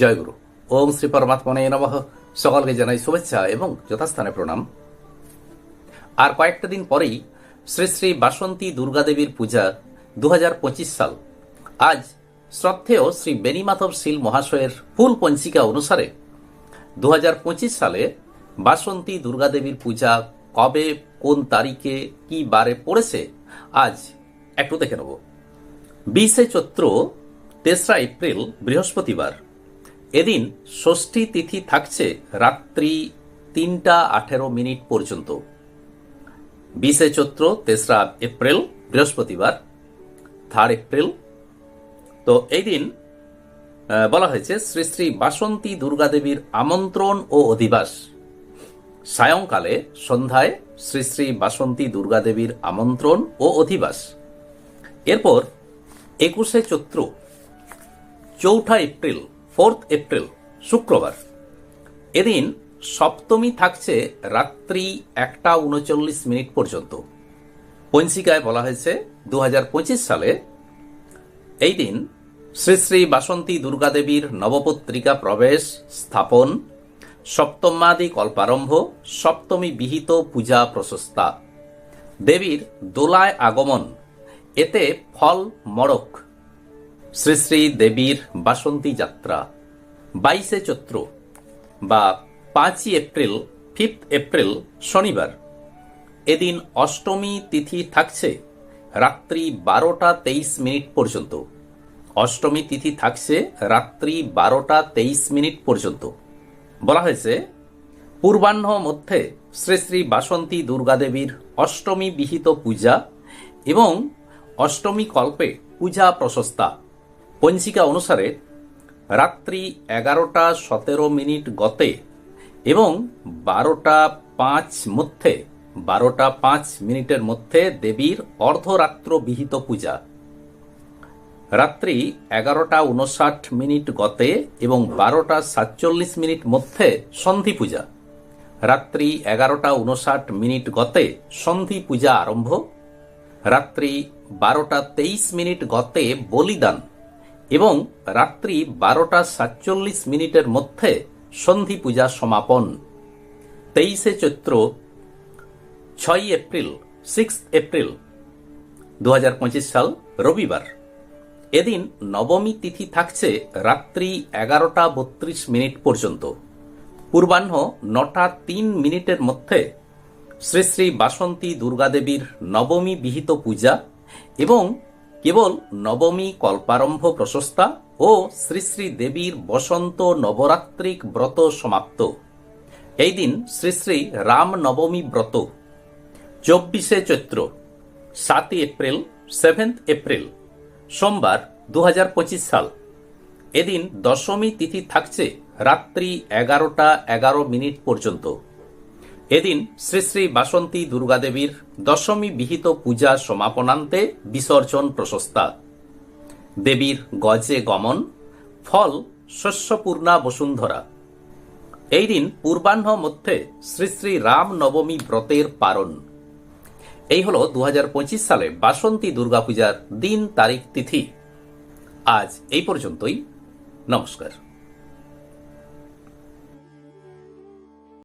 জয়গুরু। ওম শ্রী পরমাত্মনে নমঃ। সকলকে জানাই শুভেচ্ছা এবং যথাস্থানে প্রণাম। আর কয়েকটা দিন পরেই শ্রী শ্রী বাসন্তী দুর্গাদেবীর পূজা দু হাজার পঁচিশ সাল। আজ শ্রদ্ধেয় শ্রী বেনিমাধব শীল মহাশয়ের ফুল পঞ্চিকা অনুসারে দু হাজার পঁচিশ সালে বাসন্তী দুর্গাদেবীর পূজা কবে, কোন তারিখে, কি বারে পড়েছে, আজ একটু দেখে নেব। বিশে চৈত্র তেসরা এপ্রিল বৃহস্পতিবার। এদিন ষষ্ঠী তিথি থাকছে রাত্রি তিনটা আঠেরো মিনিট পর্যন্ত। বিশে চৈত্র, তেসরা এপ্রিল, বৃহস্পতিবার, থার্ড এপ্রিল। তো এই দিন বলা হয়েছে শ্রী শ্রী বাসন্তী দুর্গাদেবীর আমন্ত্রণ ও অধিবাস। সায়ংকালে সন্ধ্যায় শ্রী শ্রী বাসন্তী দুর্গাদেবীর আমন্ত্রণ ও অধিবাস। এরপর একুশে চৈত্র, চৌঠা এপ্রিল ফোর্থ এপ্রিল, শুক্রবার। এদিন সপ্তমী থাকছে রাত্রি একটা উনচল্লিশ মিনিট পর্যন্ত। পঞ্চিকায় বলা হয়েছে দু সালে এই দিন শ্রী শ্রী বাসন্তী দুর্গাদেবীর নবপত্রিকা প্রবেশ, স্থাপন সপ্তমাদি কল্পারম্ভ, সপ্তমী বিহিত পূজা প্রশস্তা। দেবীর দোলায় আগমন, এতে ফল, মড়ক শ্রী শ্রী দেবীর বাসন্তী যাত্রা। বাইশে চৈত্র বা পাঁচই এপ্রিল, ফিফথ এপ্রিল শনিবার। এদিন অষ্টমী তিথি থাকছে রাত্রি বারোটা তেইশ মিনিট পর্যন্ত। অষ্টমী তিথি থাকছে রাত্রি বারোটা তেইশ মিনিট পর্যন্ত। বলা হয়েছে, পূর্বাহ্ন মধ্যে শ্রী শ্রী বাসন্তী দুর্গাদেবীর অষ্টমী বিহিত পূজা এবং অষ্টমী কল্পে পূজা প্রশস্তা পঞ্চিকা অনুসারে রাত্রি এগারোটা সতেরো মিনিট গতে এবং বারোটা পাঁচ মধ্যে, বারোটা পাঁচ মিনিটের মধ্যে দেবীর অর্ধরাত্র বিহিত পূজা। রাত্রি এগারোটা উনষাট মিনিট গতে এবং বারোটা সাতচল্লিশ মিনিট মধ্যে সন্ধি পূজা। রাত্রি এগারোটা উনষাট মিনিট গতে সন্ধি পূজা আরম্ভ। রাত্রি বারোটা তেইশ মিনিট গতে বলিদান। এবং রাত্রি বারোটা সাতচল্লিশ মিনিটের মধ্যে সন্ধি পূজা সমাপন। তেইশে চৈত্র, ছয় এপ্রিল সিক্স এপ্রিল দু হাজার পঁচিশ সাল, রবিবার। এদিন নবমী তিথি থাকছে রাত্রি এগারোটা বত্রিশ মিনিট পর্যন্ত। পূর্বাহ্ন নটা তিন মিনিটের মধ্যে শ্রী শ্রী বাসন্তী দুর্গাদেবীর নবমী বিহিত পূজা এবং কেবল নবমী কল্পারম্ভ প্রশস্তা ও শ্রী শ্রী দেবীর বসন্ত নবরাত্রিক ব্রত সমাপ্ত। এই দিন শ্রী শ্রী রাম নবমী ব্রত। চব্বিশে চৈত্র, সাতই এপ্রিল, সেভেন্থ এপ্রিল, সোমবার দু হাজার পঁচিশ সাল। এদিন দশমী তিথি থাকছে রাত্রি এগারোটা এগারো মিনিট পর্যন্ত। এদিন শ্রী শ্রী বাসন্তী দুর্গাদেবীর দশমী বিহিত পূজা সমাপনান্তে বিসর্জন প্রশস্তা। দেবীর গজে গমন, ফল, শস্যপূর্ণা বসুন্ধরা। এই দিন পূর্বাহ্ন মধ্যে শ্রী শ্রী রাম নবমী ব্রতের পারণ। এই হল দু হাজার পঁচিশ সালে বাসন্তী দুর্গাপূজার দিন তারিখ তিথি। আজ এই পর্যন্তই। নমস্কার।